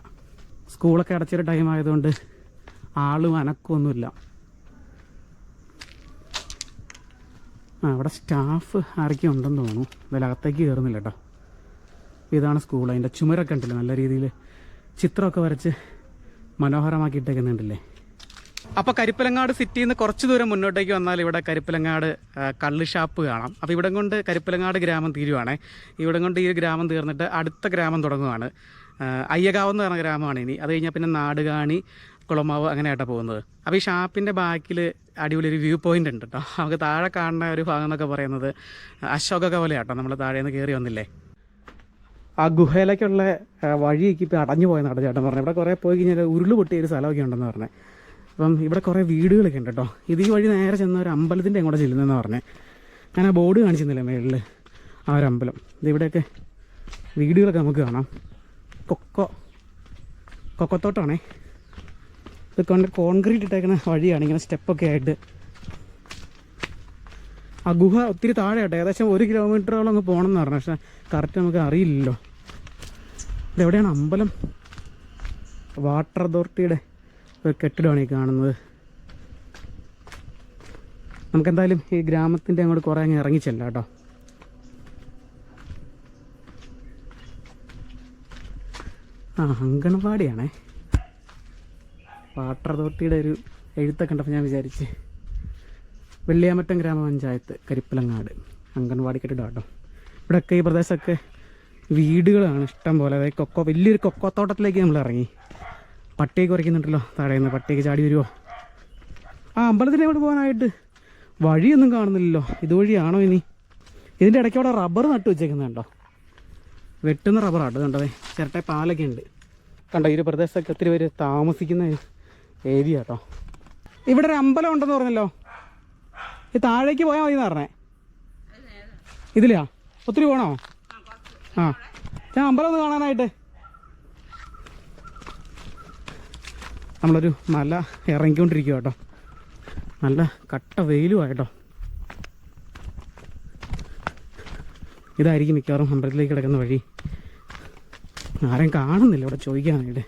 സ്കൂളൊക്കെ അടച്ചൊരു ടൈം ആയതുകൊണ്ട് ആളും അനക്കമൊന്നുമില്ല ആ അവിടെ സ്റ്റാഫ് ആരൊക്കെ ഉണ്ടെന്ന് തോന്നുന്നു. ഇതിലകത്തേക്ക് കയറുന്നില്ല കേട്ടോ ഇതാണ് സ്കൂൾ അതിന്റെ ചുമരൊക്കെ ഉണ്ടല്ലോ. നല്ല രീതിയിൽ ചിത്രമൊക്കെ വരച്ച് മനോഹരമാക്കിയിട്ടേക്കുന്നുണ്ടല്ലേ അപ്പോൾ കരിപ്പലങ്ങാട് സിറ്റിയിൽ നിന്ന് കുറച്ച് ദൂരം മുന്നോട്ടേക്ക് വന്നാൽ ഇവിടെ കരിപ്പലങ്ങാട് കള്ള് ഷാപ്പ് കാണാം. അപ്പോൾ ഇവിടം കൊണ്ട് കരിപ്പലങ്ങാട് ഗ്രാമം തീരുവാണേ. ഇവിടം കൊണ്ട് ഈ ഗ്രാമം തീർന്നിട്ട് അടുത്ത ഗ്രാമം തുടങ്ങുവാണ്. അയ്യകാവ് എന്ന് പറഞ്ഞ ഗ്രാമമാണ് ഇനി. അത് കഴിഞ്ഞാൽ പിന്നെ നാടുകാണി കുളമാവ് അങ്ങനെയായിട്ടാണ് പോകുന്നത്. അപ്പോൾ ഈ ഷാപ്പിന്റെ ബാക്കിൽ അടിപൊളി ഒരു വ്യൂ പോയിന്റ് ഉണ്ട് കേട്ടോ നമുക്ക് താഴെ കാണുന്ന ഒരു ഭാഗം എന്നൊക്കെ പറയുന്നത് അശോക കവലയാട്ടോ നമ്മൾ താഴേന്ന് കയറി വന്നില്ലേ? ആ ഗുഹയിലേക്കുള്ള വഴി വഴിയൊക്കെ ഇപ്പോൾ അടഞ്ഞു പോയെന്നാണ് ചേട്ടൻ പറഞ്ഞത് ഇവിടെ കുറേ പോയി കഴിഞ്ഞാൽ ഉരുൾ പൊട്ടിയ ഒരു സ്ഥലമൊക്കെ ഉണ്ടെന്ന് പറഞ്ഞു. അപ്പം ഇവിടെ കുറേ വീടുകളൊക്കെ ഉണ്ട് കേട്ടോ ഇത് ഈ വഴി നേരെ ചെന്ന ഒരു അമ്പലത്തിന്റെ അങ്ങോട്ട് ചെല്ലുന്നതെന്ന് പറഞ്ഞു. ഞാൻ ആ ബോർഡ് കാണിച്ചിരുന്നില്ല മേളിൽ ആ ഒരു അമ്പലം. ഇത് ഇവിടെയൊക്കെ വീടുകളൊക്കെ നമുക്ക് കാണാം. കൊക്കോ. കൊക്കത്തോട്ടാണേ. ഇത് കൊണ്ട് കോൺക്രീറ്റ് ഇട്ടേക്കുന്ന വഴിയാണ് ഇങ്ങനെ സ്റ്റെപ്പൊക്കെ ആയിട്ട്. ആ ഗുഹ ഒത്തിരി താഴെ ആട്ടെ. ഏകദേശം ഒരു കിലോമീറ്ററോളം അങ്ങ് പോകണം എന്ന് പറഞ്ഞു. പക്ഷെ കറക്റ്റ് നമുക്ക് അറിയില്ലല്ലോ. ഇതെവിടെയാണ്? അമ്പലം. വാട്ടർ അതോറിറ്റിയുടെ ഒരു കെട്ടിടമാണ് ഈ കാണുന്നത്. നമുക്കെന്തായാലും ഈ ഗ്രാമത്തിന്റെ അങ്ങോട്ട് കുറേ അങ്ങ് ഇറങ്ങിച്ചല്ല കേട്ടോ. ആ അങ്കണവാടിയാണേ വാട്ടർ അതോറിറ്റിയുടെ ഒരു എഴുത്തൊക്കെ കണ്ടപ്പോൾ ഞാൻ വിചാരിച്ച് വെള്ളിയാമറ്റം ഗ്രാമപഞ്ചായത്ത് കരിപ്പലങ്ങാട് അംഗൻവാടി കെട്ടിടം കേട്ടോ. ഇവിടെയൊക്കെ ഈ പ്രദേശമൊക്കെ വീടുകളാണ് ഇഷ്ടം പോലെ. അതായത് കൊക്കോ വലിയൊരു കൊക്കോത്തോട്ടത്തിലേക്ക് നമ്മൾ ഇറങ്ങി. പട്ടിയൊക്കെ കുറയ്ക്കുന്നുണ്ടല്ലോ തടയുന്ന പട്ടിയൊക്കെ ചാടി വരുമോ ആ അമ്പലത്തിന്റെ അവിടെ പോകാനായിട്ട് വഴിയൊന്നും കാണുന്നില്ലല്ലോ. ഇതുവഴിയാണോ ഇനി? ഇതിന്റെ ഇടയ്ക്ക് അവിടെ റബ്ബർ നട്ട് വെച്ചേക്കുന്നുണ്ടോ വെട്ടുന്ന റബ്ബറാട്ടോ കണ്ടതേ ചിരട്ടെ പാലൊക്കെ ഉണ്ട്. കണ്ടോ ഈ ഒരു പ്രദേശത്തൊക്കെ ഒത്തിരി പേര് താമസിക്കുന്ന ഏരിയ കേട്ടോ. ഇവിടെ ഒരു അമ്പലം ഉണ്ടെന്ന് പറഞ്ഞല്ലോ. ഈ താഴേക്ക് പോയാൽ മതി എന്ന് പറഞ്ഞേ. ഇതിലാ ഒത്തിരി പോണോ? ആ. ഞാൻ അമ്പലം ഒന്ന് കാണാനായിട്ട്. നമ്മളൊരു നല്ല ഇറങ്ങിക്കൊണ്ടിരിക്കുക കേട്ടോ. നല്ല കട്ട വെയിലുമായിട്ടോ ഇതായിരിക്കും മിക്കവാറും അമ്പലത്തിലേക്ക് കിടക്കുന്ന വഴി. ആരെയും കാണുന്നില്ല ഇവിടെ ചോദിക്കാനായിട്ട്.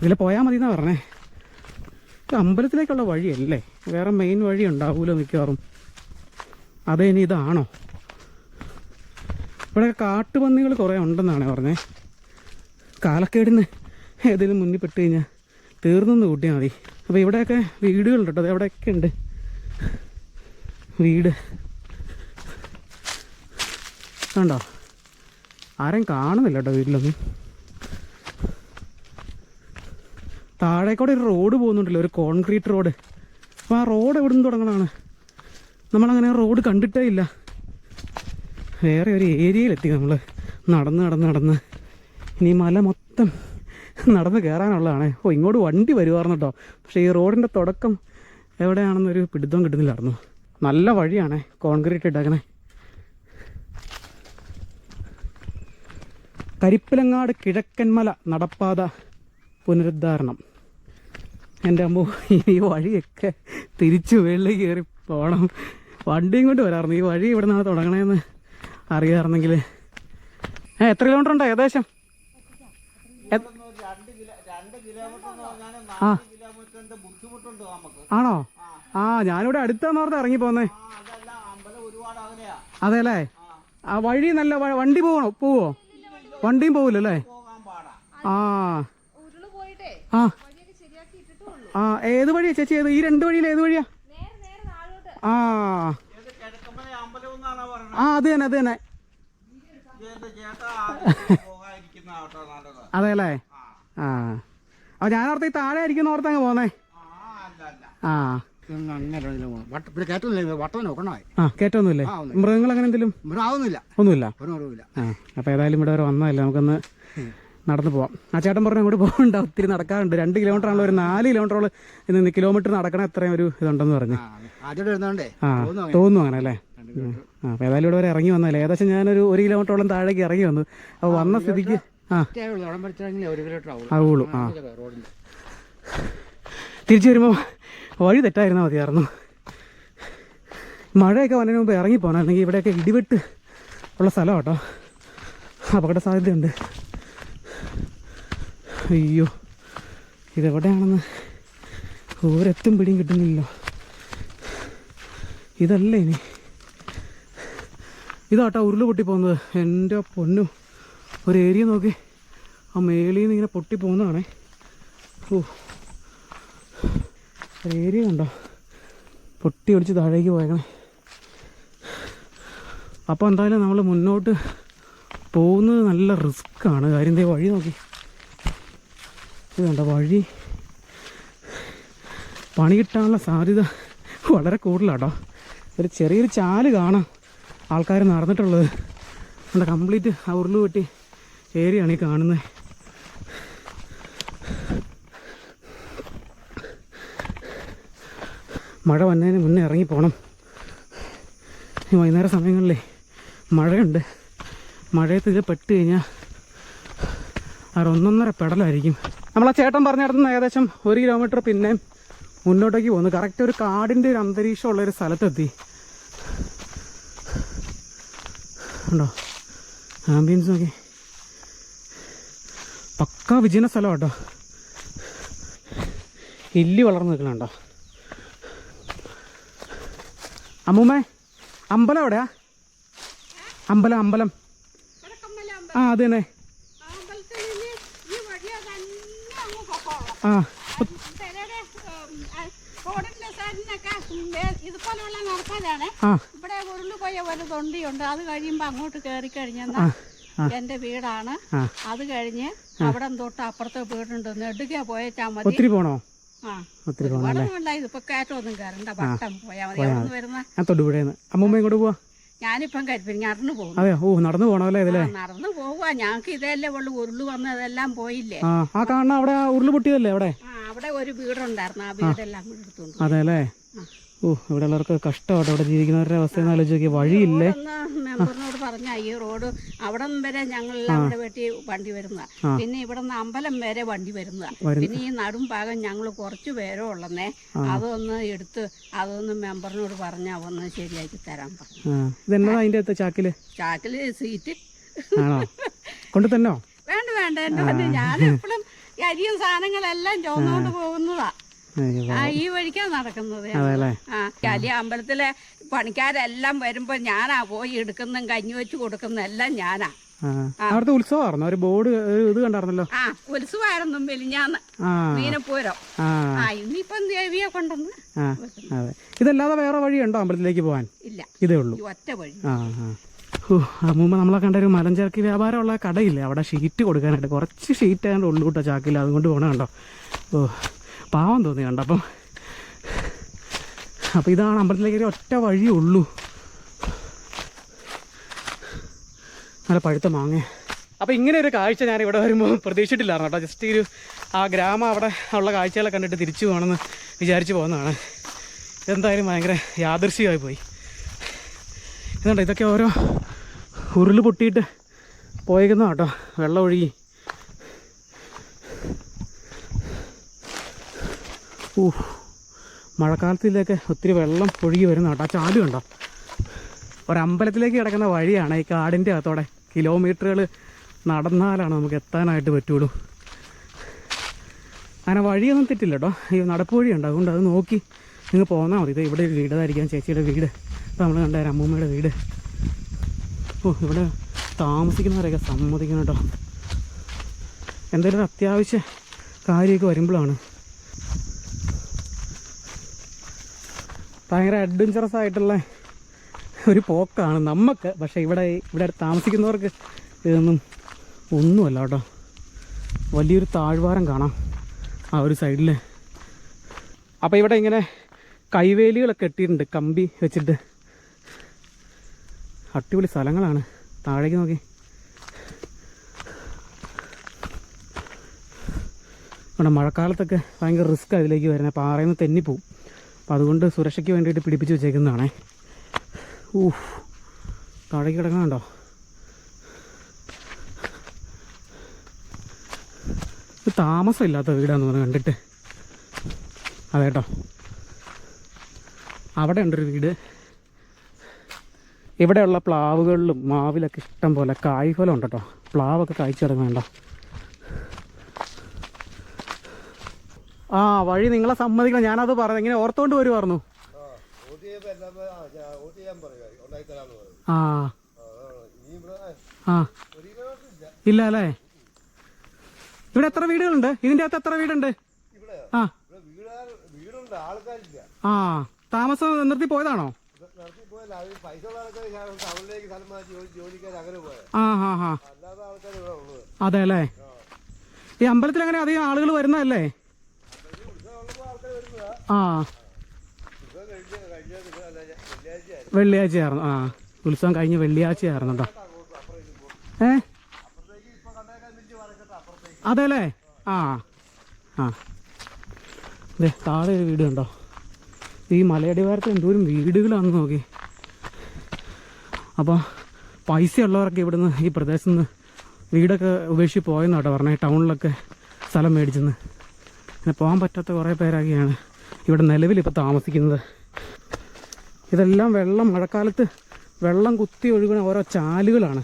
ഇതിൽ പോയാൽ മതി എന്നാണ് പറഞ്ഞേ. അമ്പലത്തിലേക്കുള്ള വഴിയല്ലേ? വേറെ മെയിൻ വഴി ഉണ്ടാവൂല മിക്കവാറും. അതേ ഇനി ഇതാണോ? ഇവിടെ കാട്ടുപന്നികൾ കുറേ ഉണ്ടെന്നാണ് പറഞ്ഞേ. കാലക്കേടിന് ഏതെങ്കിലും മുന്നിൽ പെട്ട് കഴിഞ്ഞാൽ തീർന്നെന്ന് കൂട്ടിയാൽ മതി. അപ്പോൾ ഇവിടെയൊക്കെ വീടുകളുണ്ട് കേട്ടോ. എവിടെയൊക്കെ ഉണ്ട് വീട്. കണ്ടോ? ആരും കാണുന്നില്ല കേട്ടോ വീട്ടിലൊന്നും. താഴേക്കൂടെ ഒരു റോഡ് പോകുന്നുണ്ടല്ലോ ഒരു കോൺക്രീറ്റ് റോഡ്. അപ്പോൾ ആ റോഡ് എവിടെ നിന്ന് തുടങ്ങണതാണ്? നമ്മളങ്ങനെ റോഡ് കണ്ടിട്ടേ ഇല്ല. വേറെ ഒരു ഏരിയയിലെത്തി നമ്മൾ നടന്ന് നടന്ന് നടന്ന്. ഇനി മല മൊത്തം നടന്ന് കയറാനുള്ളതാണ് ഓ ഇങ്ങോട്ട് വണ്ടി വരുമായിരുന്നു കേട്ടോ. പക്ഷേ ഈ റോഡിന്റെ തുടക്കം എവിടെയാണെന്നൊരു പിടുത്തം കിട്ടുന്നില്ലായിരുന്നു. നല്ല വഴിയാണ് കോൺക്രീറ്റ് ഇട്ടേക്കണേ. കരിപ്പിലങ്ങാട് കിഴക്കൻമല നടപ്പാത പുനരുദ്ധാരണം. എന്റെ അമ്മ ഈ വഴിയൊക്കെ തിരിച്ചു വെള്ളി കയറി പോകണം വണ്ടിയും കൊണ്ട് വരാറുണ്ട്. ഈ വഴി ഇവിടെ നിന്നാണ് തുടങ്ങണേന്ന് അറിയാറുണ്ടെങ്കിൽ ഏ എത്ര കിലോമീറ്റർ ഉണ്ടോ ഏകദേശം? ആ. ആണോ? ആ ഞാനിവിടെ അടുത്താന്ന് ഓർത്ത് ഇറങ്ങി പോന്നേ. അതെ അല്ലേ ആ വഴി നല്ല വണ്ടി പോവണോ? പോവോ? വണ്ടിയും പോവില്ലല്ലേ? ആ. ആ. ആ ഏത് വഴിയാ ചേച്ചി? ഏത് ഈ രണ്ട് വഴിയിൽ ഏത് വഴിയാ? ആ. ആ അത് തന്നെ അത് തന്നെ. അതെ അല്ലേ? ആ. ആ ഞാൻ ഓർത്ത് ഈ താഴെ ആയിരിക്കും ഓർത്തങ്ങ് പോന്നേ. ആ. കേട്ടൊന്നുമില്ലേ ഒന്നുമില്ല. മൃഗങ്ങൾ അങ്ങനെ എന്തെങ്കിലും? ഇവിടെ ഒന്നുമില്ല അപ്പൊ ഏതായാലും ഇവിടെ വരെ വന്നതല്ലേ. നമുക്കൊന്ന് നടന്നു പോവാം. ആ ചേട്ടൻ പറഞ്ഞു അങ്ങോട്ട് പോകണ്ട ഒത്തിരി നടക്കാറുണ്ട്. രണ്ട് കിലോമീറ്റർ ആണല്ലോ ഒരു നാല് കിലോമീറ്ററോളം ഇന്ന് കിലോമീറ്റർ നടക്കണ എത്രയും ഒരു ഇതുണ്ടെന്ന് പറഞ്ഞു. ആ തോന്നുന്നു അങ്ങനെ. അല്ലേ? ആ അപ്പോൾ ഏതായാലും ഇവിടെ വരെ ഇറങ്ങി വന്നല്ലേ ഏകദേശം ഞാനൊരു ഒരു കിലോമീറ്ററോളം താഴേക്ക് ഇറങ്ങി വന്നു. അപ്പോൾ വന്ന സ്ഥിതിക്ക് ആ. ആവുള്ളൂ. ആ. തിരിച്ചു വരുമ്പോൾ വഴി തെറ്റായിരുന്നാൽ മതിയായിരുന്നു. മഴയൊക്കെ വന്നതിന് മുമ്പ് ഇറങ്ങി പോകണം അല്ലെങ്കിൽ ഇവിടെയൊക്കെ ഇടിവെട്ട് ഉള്ള സ്ഥലം കേട്ടോ അപകട സാധ്യതയുണ്ട്. അയ്യോ ഇതെവിടെയാണെന്ന്? ഒരെത്തും പിടിയും കിട്ടുന്നില്ലല്ലോ. ഇതല്ല ഇനി? ഇതാട്ടോ ഉരുൾ പൊട്ടി പോകുന്നത്. എന്റെ പൊന്നു ഒരു ഏരിയ നോക്കി. ആ മേളിൽ നിന്ന് ഇങ്ങനെ പൊട്ടി പോകുന്നതാണേ. ഓ ഒരു ഏരിയ കണ്ടോ? പൊട്ടി ഒടിച്ച് താഴേക്ക് പോയേക്കണേ. അപ്പോൾ എന്തായാലും നമ്മൾ മുന്നോട്ട് പോകുന്നത് നല്ല റിസ്ക്കാണ്. കാര്യം ദേ വഴി നോക്കി. ഇത് വഴി? പണി കിട്ടാനുള്ള സാധ്യത വളരെ കൂടുതലാട്ടോ. ഒരു ചെറിയൊരു ചാൽ കാണാം ആൾക്കാർ നടന്നിട്ടുള്ളത്. നമ്മുടെ കംപ്ലീറ്റ് ആ ഉരുൾ വെട്ടി ഏരിയയാണ് ഈ കാണുന്നത് മഴ വന്നതിന് മുന്നേ ഇറങ്ങി പോകണം ഈ വൈകുന്നേര സമയങ്ങളിലേ മഴയുണ്ട്. മഴയത്ത് ഇത് പെട്ട് കഴിഞ്ഞാൽ അവർ ഒന്നൊന്നര പെടലായിരിക്കും ആ ചേട്ടൻ പറഞ്ഞിടത്തുനിന്ന് ഏകദേശം ഒരു കിലോമീറ്റർ പിന്നെ മുന്നോട്ടേക്ക് പോകുന്നു. കറക്റ്റ് ഒരു കാടിന്റെ ഒരു അന്തരീക്ഷമുള്ള ഒരു സ്ഥലത്തെത്തി. ഉണ്ടോ? ആംബിയൻസ് നോക്കി. പക്ക വിജയന സ്ഥലം കേട്ടോ. ഇല്ലി വളർന്നു നിൽക്കണുണ്ടോ അമ്മൂമ്മേ അമ്പലം എവിടെയാ? അമ്പലം അമ്പലം. ആ അത് തന്നെ ഈ വഴിയാ തന്നെ അങ്ങ് പൊക്കോളാം ആ. ഇതുപോലെയുള്ള നടക്കാതാണ് ഇവിടെ ഉരുളു പോയ ഒരു തൊണ്ടിയുണ്ട് അത് കഴിയുമ്പോ അങ്ങോട്ട് കയറി കഴിഞ്ഞാൽ എന്റെ വീടാണ് അത് കഴിഞ്ഞ് അവിടെ തൊട്ട് അപ്പുറത്തെ വീടുണ്ട് നെടുക പോയേച്ചാ മതി ഒത്തിരി പോണോ ആ. ഒത്തിരി ഇതിപ്പോ കയറ്റമൊന്നും കയറണ്ട വട്ടം പോയാ മതി. വരുന്ന ഞാൻ അമ്മൂമ്മ ഇങ്ങോട്ട് പോവാ? ഞാനിപ്പം കരിപ്പിരിഞ്ഞാറിന് പോകും അതെ ഓ നടന്നു പോണല്ലേ ഇതിലെ? നടന്നു പോവുക ഞങ്ങൾക്ക് ഇതല്ലേ ഉള്ളു ഉരുൾ വന്നതെല്ലാം പോയില്ലേ? ആ ആ കാണുന്ന അവിടെ ഉരുൾ പൊട്ടിയതല്ലേ അവിടെ? ആ അവിടെ ഒരു വീടുണ്ടായിരുന്നു ആ വീടെല്ലാം എടുത്തോണ്ട്. അതെ അല്ലേ ഓ ഇവിടെ ഉള്ളവർക്ക് കഷ്ടമാട്ടോ ഇവിടെ ജീവിക്കുന്നവരുടെ അവസ്ഥ എന്ന് ആലോചിച്ച് നോക്കിയാൽ വഴിയില്ലേ? മെമ്പറിനോട് പറഞ്ഞ ഈ റോഡ് അവിടെ വരെ ഞങ്ങളെല്ലാം ഇവിടെ വെട്ടി വണ്ടി വരുന്നതാ. പിന്നെ ഇവിടെ നിന്ന് അമ്പലം വരെ വണ്ടി വരുന്നതാ. പിന്നെ ഈ നടും ഭാഗം ഞങ്ങൾ കുറച്ച് പേരോ ഉള്ളന്നേ. അതൊന്ന് എടുത്ത് അതൊന്ന് മെമ്പറിനോട് പറഞ്ഞാൽ ഒന്ന് ശരിയാക്കി തരാൻ പറഞ്ഞു. അതിന്റെ ചാക്കിൽ? ചാക്കിൽ സീറ്റ്. ആണോ? കൊണ്ട് തന്നോ? വേണ്ട വേണ്ട എന്റെ ഞാൻ എപ്പോഴും അരിയും സാധനങ്ങളെല്ലാം ചോന്നുകൊണ്ട് പോകുന്നതാ. ഈ വഴിക്കാ നടക്കുന്നത് അതെല്ലേ? വലിയ അമ്പലത്തിലെ പണിക്കാരെല്ലാം വരുമ്പോ ഞാനാ പോയി എടുക്കുന്നതും കഞ്ഞി വെച്ച് കൊടുക്കുന്നതും എല്ലാം ഞാനാ. അവിടുത്തെ ഉത്സവമായിരുന്നു? ഒരു ബോർഡ് ഇത് കണ്ടായിരുന്നല്ലോ? ആ ഉത്സവമായിരുന്നു മെലിഞ്ഞാന്ന്. മീനപ്പൂരം. ആ. ഇന്നിപ്പം ദേവിയെ കൊണ്ടെന്ന് അതെ. ഇതല്ലാതെ വേറെ വഴിയുണ്ടോ അമ്പലത്തിലേക്ക് പോകാൻ ഇല്ല. ഇതേ ഉള്ളൂ. ഒറ്റ വഴി. ആ ആ. മുമ്പ് നമ്മളെ കണ്ട ഒരു മലഞ്ചരക്ക് വ്യാപാരമുള്ള കടയില്ലേ? അവിടെ ഷീറ്റ് കൊടുക്കാനായിട്ട് കുറച്ച് ഷീറ്റ് ഉള്ളു കേട്ടോ ചാക്കിൽ. അതുകൊണ്ട് പോണ കണ്ടോ? ഓ. പാവം തോന്നി കണ്ട അപ്പം അപ്പോൾ ഇതാണ് അമ്പലത്തിലേക്ക് ഒരു ഒറ്റ വഴിയേ ഉള്ളൂ. നല്ല പഴുത്ത മാങ്ങ. അപ്പോൾ ഇങ്ങനെ ഒരു കാഴ്ച ഞാൻ ഇവിടെ വരുമ്പോൾ പ്രതീക്ഷിച്ചിട്ടില്ലായിരുന്നു കേട്ടോ. ജസ്റ്റ് ഒരു ആ ഗ്രാമം അവിടെ ഉള്ള കാഴ്ചകളെ കണ്ടിട്ട് തിരിച്ചു പോകണമെന്ന് വിചാരിച്ച് പോകുന്നതാണ്. ഇതെന്തായാലും ഭയങ്കര യാദൃശ്യമായി പോയി. ഇതുണ്ട് ഇതൊക്കെ ഓരോ ഉരുൾ പൊട്ടിയിട്ട് പോയേക്കുന്ന കേട്ടോ. വെള്ളം ഒഴുകി. ഊ മഴക്കാലത്തിലേക്ക് ഒത്തിരി വെള്ളം ഒഴുകി വരുന്ന കേട്ടോ ആ ചാൽ കണ്ടോ? ഒരമ്പലത്തിലേക്ക് കിടക്കുന്ന വഴിയാണ് ഈ കാടിന്റെ അകത്തോടെ. കിലോമീറ്ററുകൾ നടന്നാലാണ് നമുക്ക് എത്താനായിട്ട് പറ്റുള്ളൂ. അങ്ങനെ വഴിയൊന്നും തെറ്റില്ല കേട്ടോ. ഈ നടപ്പ് വഴിയുണ്ട് അതുകൊണ്ട് അത് നോക്കി നിങ്ങൾ പോന്നാൽ മതി. ഇത് ഇവിടെ ഒരു വീടായിരിക്കാം ചേച്ചിയുടെ വീട്. ഇപ്പോൾ നമ്മൾ കണ്ട അമ്മൂമ്മയുടെ വീട്. ഓ ഇവിടെ താമസിക്കുന്നവരൊക്കെ സമ്മതിക്കണം കേട്ടോ. എന്തെങ്കിലും അത്യാവശ്യ കാര്യമൊക്കെ വരുമ്പോഴാണ്. ഭയങ്കര അഡ്വഞ്ചറസ് ആയിട്ടുള്ള ഒരു പോക്കാണ് നമുക്ക് പക്ഷേ ഇവിടെ ഇവിടെ താമസിക്കുന്നവർക്ക് ഇതൊന്നും ഒന്നുമല്ല കേട്ടോ. വലിയൊരു താഴ്വാരം കാണാം ആ ഒരു സൈഡിൽ അപ്പോൾ ഇവിടെ ഇങ്ങനെ കൈവേലികളൊക്കെ ഇട്ടിട്ടുണ്ട് കമ്പി വെച്ചിട്ട്. അടിപൊളി സ്ഥലങ്ങളാണ്. താഴേക്ക് നോക്കി. ഇവിടെ മഴക്കാലത്തൊക്കെ ഭയങ്കര റിസ്ക് അതിലേക്ക് വരുന്നത്. പാറയിൽ നിന്ന് തെന്നിപ്പോവും. അപ്പോൾ അതുകൊണ്ട് സുരക്ഷയ്ക്ക് വേണ്ടിയിട്ട് പിടിപ്പിച്ച് വെച്ചേക്കുന്നതാണേ. ഊഹ്. താഴേക്ക് കിടക്കണുണ്ടോ? ഇത് താമസമില്ലാത്ത വീടാന്ന് പറഞ്ഞു കണ്ടിട്ട്. അതേട്ടോ അവിടെ ഉണ്ടൊരു വീട്. ഇവിടെയുള്ള പ്ലാവുകളിലും മാവിലൊക്കെ ഇഷ്ടം പോലെ കായ്ഫലം ഉണ്ട് കേട്ടോ പ്ലാവൊക്കെ കായ്ച്ചു ആ വഴി നിങ്ങളെ സമ്മതിക്കണം. ഞാനത് പറഞ്ഞു ഇങ്ങനെ ഓർത്തോണ്ട് വരുമായിരുന്നു ആ. ആ. ഇല്ല അല്ലേ ഇവിടെ എത്ര വീടുകളുണ്ട്? ഇതിന്റെ അകത്ത് എത്ര വീടുണ്ട്? ആ. ആ. താമസം നിർത്തി പോയതാണോ? ആ ഹാ ഹാ അതെ അല്ലേ? ഈ അമ്പലത്തിൽ അങ്ങനെ അധികം ആളുകൾ വരുന്നതല്ലേ? ആ. വെള്ളിയാഴ്ചയായിരുന്നു. ആ. ഉത്സവം കഴിഞ്ഞ് വെള്ളിയാഴ്ചയായിരുന്നു കേട്ടോ ഏ? അതെ അല്ലേ ആ. ആ. അതെ താഴെ ഒരു വീട് കണ്ടോ? ഈ മലയടിവാരത്ത് എന്തോരം വീടുകളാണെന്ന് നോക്കി. അപ്പോൾ പൈസ ഉള്ളവരൊക്കെ ഇവിടുന്ന് ഈ പ്രദേശത്ത് നിന്ന് വീടൊക്കെ ഉപേക്ഷിച്ച് പോയെന്നാട്ടോ കേട്ടോ പറഞ്ഞേ ടൗണിലൊക്കെ സ്ഥലം മേടിച്ചെന്ന്. പിന്നെ പോകാൻ പറ്റാത്ത കുറേ പേരൊക്കെയാണ്. ഇവിടെ നിലവിൽ ഇപ്പോൾ താമസിക്കുന്നത്. ഇതെല്ലാം വെള്ളം മഴക്കാലത്ത് വെള്ളം കുത്തി ഒഴുകുന്ന ഓരോ ചാലുകളാണ്.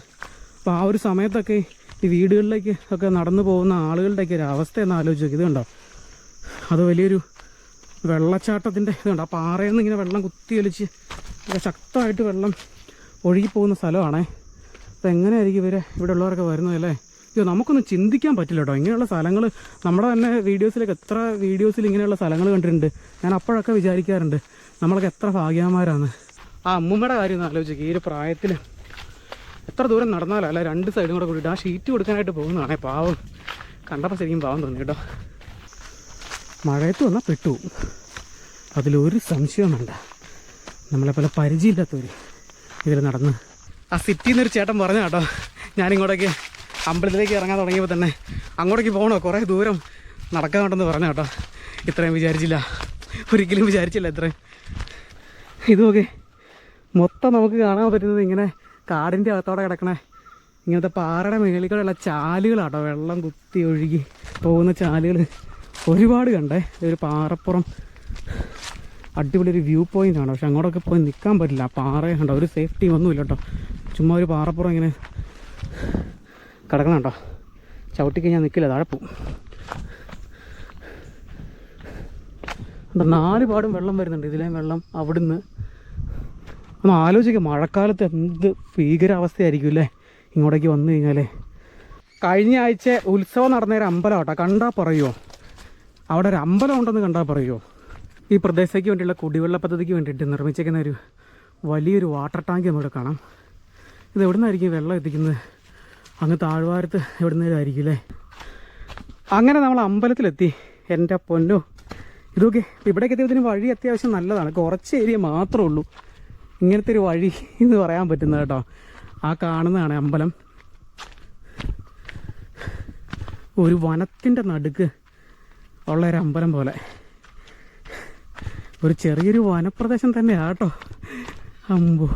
അപ്പോൾ ആ ഒരു സമയത്തൊക്കെ ഈ വീടുകളിലേക്ക് ഒക്കെ നടന്നു പോകുന്ന ആളുകളുടെയൊക്കെ ഒരു അവസ്ഥ എന്ന് ആലോചിച്ച് ഇത് കണ്ടോ? അത് വലിയൊരു വെള്ളച്ചാട്ടത്തിന്റെ ഇതുണ്ട് ആ പാറയിൽ നിന്ന് ഇങ്ങനെ വെള്ളം കുത്തി ഒലിച്ച് ഒക്കെ ശക്തമായിട്ട് വെള്ളം ഒഴുകിപ്പോകുന്ന സ്ഥലമാണേ. അപ്പോൾ എങ്ങനെയായിരിക്കും ഇവർ ഇവിടെ ഉള്ളവരൊക്കെ വരുന്നത് അല്ലേ? അയ്യോ നമുക്കൊന്നും ചിന്തിക്കാൻ പറ്റില്ല കേട്ടോ ഇങ്ങനെയുള്ള സ്ഥലങ്ങൾ നമ്മുടെ തന്നെ വീഡിയോസിലൊക്കെ എത്ര വീഡിയോസിൽ ഇങ്ങനെയുള്ള സ്ഥലങ്ങൾ കണ്ടിട്ടുണ്ട്. ഞാൻ അപ്പോഴൊക്കെ വിചാരിക്കാറുണ്ട് നമ്മളൊക്കെ എത്ര ഭാഗ്യവാന്മാരാണ്. ആ അമ്മൂമ്മയുടെ കാര്യം ഒന്ന് ആലോചിക്കുക ഈ ഒരു പ്രായത്തിൽ എത്ര ദൂരം നടന്നാലോ അല്ല രണ്ട് സൈഡും കൂടെ കൂടിയിട്ട് ആ ഷീറ്റ് കൊടുക്കാനായിട്ട് പോകുന്നതാണേ പാവം. കണ്ടപ്പോൾ ശരിക്കും പാവം തോന്നി കേട്ടോ. മഴയത്ത് വന്നാൽ പെട്ടു. അതിലൊരു സംശയം വേണ്ട. നമ്മളെ പോലെ പരിചയമില്ലാത്തവർ ഇതിൽ നടന്ന്. ആ സിറ്റിയിൽ നിന്നൊരു ചേട്ടൻ പറഞ്ഞ കേട്ടോ ഞാനിങ്ങോട്ടേക്ക് അമ്പലത്തിലേക്ക് ഇറങ്ങാൻ തുടങ്ങിയപ്പോൾ തന്നെ അങ്ങോട്ടേക്ക് പോകണോ കുറേ ദൂരം നടക്കാനുണ്ടെന്ന് പറഞ്ഞു കേട്ടോ. ഇത്രയും വിചാരിച്ചില്ല. ഒരിക്കലും വിചാരിച്ചില്ല ഇത്രയും. ഇത് നോക്കി. മൊത്തം നമുക്ക് കാണാൻ പറ്റുന്നത് ഇങ്ങനെ കാടിന്റെ അകത്തോടെ കിടക്കണ ഇങ്ങനത്തെ പാറയുടെ മേളിക്കൂടെയുള്ള ചാലുകളാട്ടോ. വെള്ളം കുത്തി ഒഴുകി പോകുന്ന ചാലുകൾ ഒരുപാട് കണ്ടേ. ഒരു പാറപ്പുറം. അടിപൊളി ഒരു വ്യൂ പോയിന്റ് ആണ്. പക്ഷെ അങ്ങോട്ടൊക്കെ പോയി നിൽക്കാൻ പറ്റില്ല. പാറ കണ്ടോ? ഒരു സേഫ്റ്റി ഒന്നുമില്ല കേട്ടോ. ചുമ്മാ ഒരു പാറപ്പുറം ഇങ്ങനെ കിടക്കണം കേട്ടോ ചവിട്ടിക്ക് ഞാൻ നിൽക്കില്ല താഴെ നാല് പാടും വെള്ളം വരുന്നുണ്ട് ഇതിലേയും വെള്ളം അവിടുന്ന്. ഒന്ന് ആലോചിക്കുക മഴക്കാലത്ത് എന്ത് ഭീകരാവസ്ഥയായിരിക്കും അല്ലേ? ഇങ്ങോട്ടേക്ക് വന്നു കഴിഞ്ഞാൽ കഴിഞ്ഞ ആഴ്ച ഉത്സവം നടന്ന ഒരു അമ്പലം കേട്ടോ കണ്ടാൽ പറയുമോ അവിടെ ഒരു അമ്പലം ഉണ്ടെന്ന് കണ്ടാൽ പറയുമോ ഈ പ്രദേശത്തേക്ക് വേണ്ടിയുള്ള കുടിവെള്ള പദ്ധതിക്ക് വേണ്ടിയിട്ട് നിർമ്മിച്ചേക്കുന്ന ഒരു വലിയൊരു വാട്ടർ ടാങ്ക് നമുക്ക് കാണാം. ഇത് എവിടെ നിന്നായിരിക്കും വെള്ളം എത്തിക്കുന്നത്? അങ്ങ് താഴ്വാരത്ത് എവിടെ നിന്നായിരിക്കും അല്ലേ അങ്ങനെ നമ്മൾ അമ്പലത്തിലെത്തി. എന്റെ പൊന്നോ. ഇതൊക്കെ ഇവിടേക്ക് എത്തിയതിന് വഴി അത്യാവശ്യം നല്ലതാണ്. കുറച്ച് ഏരിയ മാത്രമേ ഉള്ളൂ. ഇങ്ങനത്തെ ഒരു വഴി എന്ന് പറയാൻ പറ്റുന്നത് കേട്ടോ. ആ കാണുന്നതാണ് അമ്പലം. ഒരു വനത്തിന്റെ നടുക്ക് ഉള്ള ഒരു അമ്പലം പോലെ. ഒരു ചെറിയൊരു വനപ്രദേശം തന്നെയാണ് കേട്ടോ. അമ്പോ.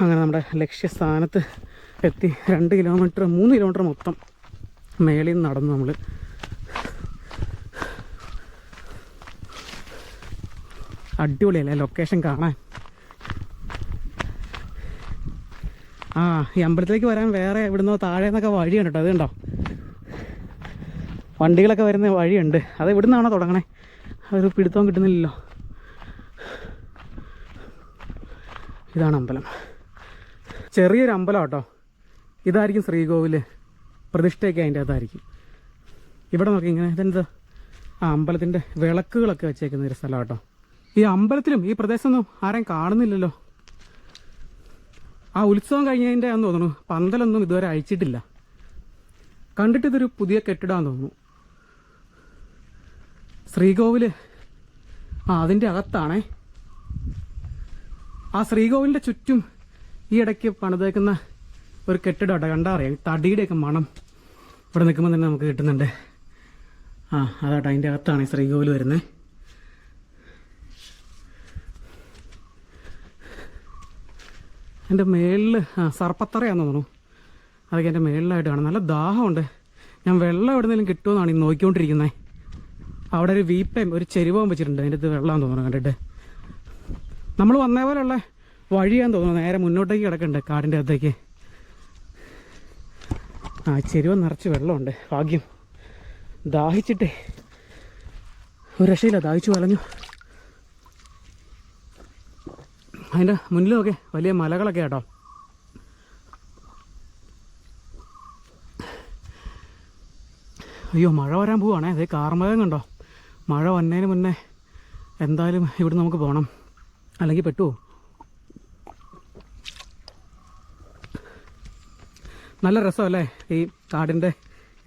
അങ്ങനെ നമ്മുടെ ലക്ഷ്യസ്ഥാനത്ത് എത്തി. രണ്ട് കിലോമീറ്റർ മൂന്ന് കിലോമീറ്റർ മൊത്തം മേളിൽ നിന്ന് നടന്നു നമ്മൾ അടിപൊളിയല്ലേ ലൊക്കേഷൻ കാണാൻ? ആ ഈ അമ്പലത്തിലേക്ക് വരാൻ വേറെ ഇവിടുന്ന് താഴെ നിന്നൊക്കെ വഴിയുണ്ട് കേട്ടോ അത് കണ്ടോ? വണ്ടികളൊക്കെ വരുന്ന വഴിയുണ്ട്. അത് ഇവിടുന്നാണോ തുടങ്ങണേ? ഒരു പിടുത്തവും കിട്ടുന്നില്ലല്ലോ. ഇതാണ് അമ്പലം. ചെറിയൊരു അമ്പലം കേട്ടോ ഇതായിരിക്കും ശ്രീകോവിൽ പ്രതിഷ്ഠയൊക്കെ അതിന്റെ അകത്തായിരിക്കും. ഇവിടെ നോക്കി ഇങ്ങനെ ഇതെന്താ? ആ അമ്പലത്തിന്റെ വിളക്കുകളൊക്കെ വെച്ചേക്കുന്ന ഒരു സ്ഥലം കേട്ടോ ഈ അമ്പലത്തിലും ഈ പ്രദേശമൊന്നും ആരെയും കാണുന്നില്ലല്ലോ. ആ ഉത്സവം കഴിഞ്ഞതിന്റെ ആണെന്ന് തോന്നുന്നു പന്തലൊന്നും ഇതുവരെ അയച്ചിട്ടില്ല കണ്ടിട്ട് ഇതൊരു പുതിയ കെട്ടിടമാണെന്ന് തോന്നുന്നു. ശ്രീകോവിൽ ആ അതിന്റെ അകത്താണേ. ആ ശ്രീകോവിലിന്റെ ചുറ്റും ഈ ഇടയ്ക്ക് പണിതേക്കുന്ന ഒരു കെട്ടിടം ആട്ടെ. കണ്ടാ അറിയാം. തടിയുടെയൊക്കെ മണം ഇവിടെ നിൽക്കുമ്പോൾ തന്നെ നമുക്ക് കിട്ടുന്നുണ്ട്. ആ അതാട്ടെ അതിന്റെ അകത്താണ് ഈ ശ്രീകോവിൽ വരുന്നത്. എന്റെ മേളിൽ ആ സർപ്പത്തറയാന്ന് തോന്നുന്നു. അതൊക്കെ എന്റെ മേളിലായിട്ട് കാണും. നല്ല ദാഹമുണ്ട്. ഞാൻ വെള്ളം എവിടെ നിന്നെങ്കിലും കിട്ടുമെന്നാണ് ഈ നോക്കിക്കൊണ്ടിരിക്കുന്നത്. അവിടെ ഒരു വീപ്പയും ഒരു ചെരുവവും വെച്ചിട്ടുണ്ട്. അതിന്റെ അടുത്ത് വെള്ളമാണെന്ന് തോന്നുന്നു കണ്ടിട്ട്. നമ്മൾ വന്നേ പോലെയുള്ള വഴിയാന്ന് തോന്നുന്നു. നേരെ മുന്നോട്ടേക്ക് കിടക്കുന്നുണ്ട് കാടിന്റെ അകത്തേക്ക്. ആ ചെരുവ നിറച്ച് വെള്ളമുണ്ട്. ഭാഗ്യം. ദാഹിച്ചിട്ടേ. ഒരു രക്ഷയില്ല ദാഹിച്ചു വലഞ്ഞു അതിന്റെ മുന്നിലൊക്കെ വലിയ മലകളൊക്കെ കേട്ടോ അയ്യോ മഴ വരാൻ പോവാണേ. അതേ കാർമകം കണ്ടോ? മഴ വന്നതിന് മുന്നേ എന്തായാലും ഇവിടെ നമുക്ക് പോകണം അല്ലെങ്കിൽ പെട്ടുവോ നല്ല രസമല്ലേ ഈ കാടിന്റെ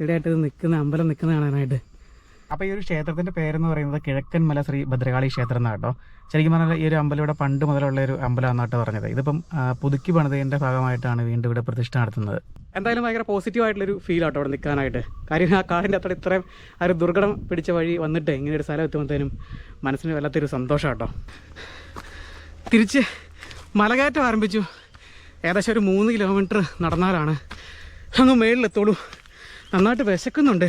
ഇടയായിട്ട് നിൽക്കുന്ന അമ്പലം നിൽക്കുന്ന കാണാനായിട്ട്. അപ്പോൾ ഈ ഒരു ക്ഷേത്രത്തിന്റെ പേരെന്ന് പറയുന്നത് കിഴക്കൻ മല ശ്രീ ഭദ്രകാളി ക്ഷേത്രം എന്നാണ് കേട്ടോ. ശരിക്കും പറഞ്ഞാൽ ഈ ഒരു അമ്പലം ഇവിടെ പണ്ട് മുതലുള്ള ഒരു അമ്പലം എന്നാട്ട് പറഞ്ഞത്. ഇതിപ്പം പുതുക്കി പണിതതിന്റെ ഭാഗമായിട്ടാണ് വീണ്ടും ഇവിടെ പ്രതിഷ്ഠ നടത്തുന്നത്. എന്തായാലും ഭയങ്കര പോസിറ്റീവ് ആയിട്ടുള്ളൊരു ഫീൽ ആട്ടോ അവിടെ നിൽക്കാനായിട്ട്. കാര്യം ആ കാടിന്റെ അത്ര ഇത്രയും ആ ഒരു ദുർഘടം പിടിച്ച വഴി വന്നിട്ട് ഇങ്ങനെ ഒരു സ്ഥലം എത്തുമ്പോഴത്തേനും മനസ്സിന് വല്ലാത്തൊരു സന്തോഷം കേട്ടോ തിരിച്ച് മലകയറ്റം ആരംഭിച്ചു. ഏകദേശം ഒരു മൂന്ന് കിലോമീറ്റർ നടന്നാലാണ് അങ്ങ് മേളിലെത്തോളൂ. നന്നായിട്ട് വിശക്കുന്നുണ്ട്.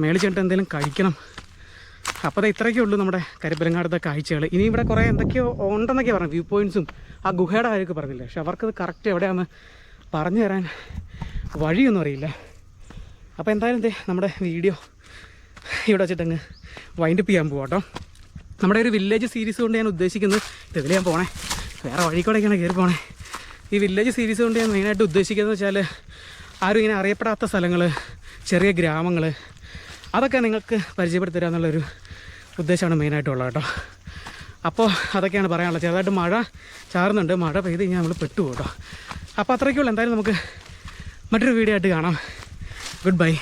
മേളിൽ ചെന്നിട്ട് എന്തെങ്കിലും കഴിക്കണം. അപ്പോൾ ഇത്രയൊക്കെ ഉള്ളൂ നമ്മുടെ കരിപ്പിലങ്ങാടത്തെ കാഴ്ചകൾ ഇനി ഇവിടെ കുറേ എന്തൊക്കെയോ ഉണ്ടെന്നൊക്കെ പറഞ്ഞു. വ്യൂ പോയിന്റ്സും ആ ഗുഹയുടെ കാര്യമൊക്കെ പറഞ്ഞില്ല? പക്ഷെ അവർക്കത് കറക്റ്റ് എവിടെയാണെന്ന് പറഞ്ഞു തരാൻ വഴിയൊന്നും അറിയില്ല. അപ്പോൾ എന്തായാലും എന്തേ നമ്മുടെ വീഡിയോ ഇവിടെ വെച്ചിട്ടങ്ങ് വൈൻഡപ്പ് ചെയ്യാൻ പോകാം കേട്ടോ നമ്മുടെ ഒരു വില്ലേജ് സീരീസ് കൊണ്ട് ഞാൻ ഉദ്ദേശിക്കുന്നത് ഇതിൽ ഞാൻ പോണേ. വേറെ വഴി കൂടെയൊക്കെയാണ് കയറി പോണേ. ഈ വില്ലേജ് സീരീസ് കൊണ്ട് ഞാൻ മെയിനായിട്ട് ഉദ്ദേശിക്കുന്നത് വെച്ചാൽ ആരും ഇങ്ങനെ അറിയപ്പെടാത്ത സ്ഥലങ്ങൾ ചെറിയ ഗ്രാമങ്ങൾ അതൊക്കെ നിങ്ങൾക്ക് പരിചയപ്പെടുത്തി എന്നുള്ളൊരു ഉദ്ദേശമാണ് മെയിനായിട്ടുള്ളത് കേട്ടോ. അപ്പോൾ അതൊക്കെയാണ് പറയാനുള്ളത്. ചെറുതായിട്ട് മഴ ചാറുന്നുണ്ട്. മഴ പെയ്ത് കഴിഞ്ഞാൽ നമ്മൾ പെട്ടു കേട്ടോ. അപ്പോൾ അത്രയ്ക്കുള്ളൂ. എന്തായാലും നമുക്ക് മറ്റൊരു വീഡിയോ ആയിട്ട് കാണാം. Good bye